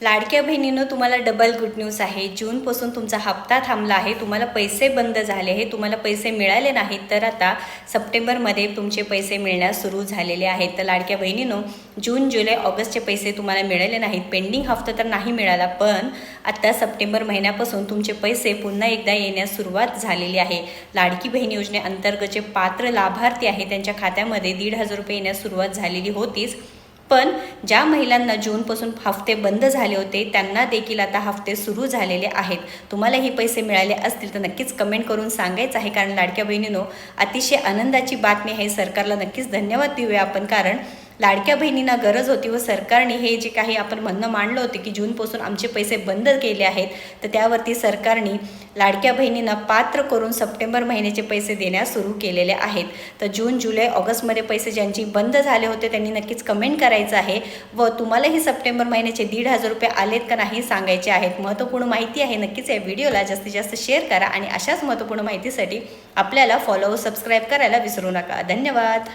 लाडक्या बहिणीनं तुम्हाला double good news आहे. जूनपासून तुमचा हप्ता थांबला आहे. तुम्हाला पैसे बंद झाले आहे तुम्हाला पैसे मिळाले नाहीत. तर आता सप्टेंबरमध्ये तुमचे पैसे मिळण्यास सुरू झालेले आहेत. तर लाडक्या बहिणीनं जून जुलै ऑगस्टचे पैसे तुम्हाला मिळाले नाहीत. पेंडिंग हफ्ता तर नाही मिळाला पण आता सप्टेंबर महिन्यापासून तुमचे पैसे पुन्हा एकदा येण्यास सुरुवात झालेली आहे. लाडकी बहीण योजनेअंतर्गत जे पात्र लाभार्थी आहे त्यांच्या खात्यामध्ये दीड हजार रुपये येण्यास सुरुवात झालेली होतीच. पण ज्या महिलांना जूनपासून हफ्ते बंद झाले होते त्यांना देखील आता हफ्ते सुरू झालेले आहेत. तुम्हाला हे पैसे मिळाले असतील तर नक्कीच कमेंट करून सांगायचं आहे. कारण लाडक्या बहिणीनो अतिशय आनंदाची बातमी आहे. सरकारला नक्कीच धन्यवाद देऊया आपण. कारण लाडक्या बहिणींना गरज होती व सरकारने हे जे काही आपण म्हणणं मांडलं होतं की जूनपासून आमचे पैसे बंद केले आहेत तर त्यावरती सरकारने लाडक्या बहिणींना पात्र करून सप्टेंबर महिन्याचे पैसे देण्यास सुरू केलेले आहेत. तर जून जुलै ऑगस्टमध्ये पैसे ज्यांची बंद झाले होते त्यांनी नक्कीच कमेंट करायचं आहे व तुम्हालाही सप्टेंबर महिन्याचे दीड हजार रुपये आलेत का नाही सांगायचे आहेत. महत्त्वपूर्ण माहिती आहे. नक्कीच या व्हिडिओला जास्तीत जास्त शेअर करा आणि अशाच महत्त्वपूर्ण माहितीसाठी आपल्याला फॉलो सबस्क्राईब करायला विसरू नका. धन्यवाद.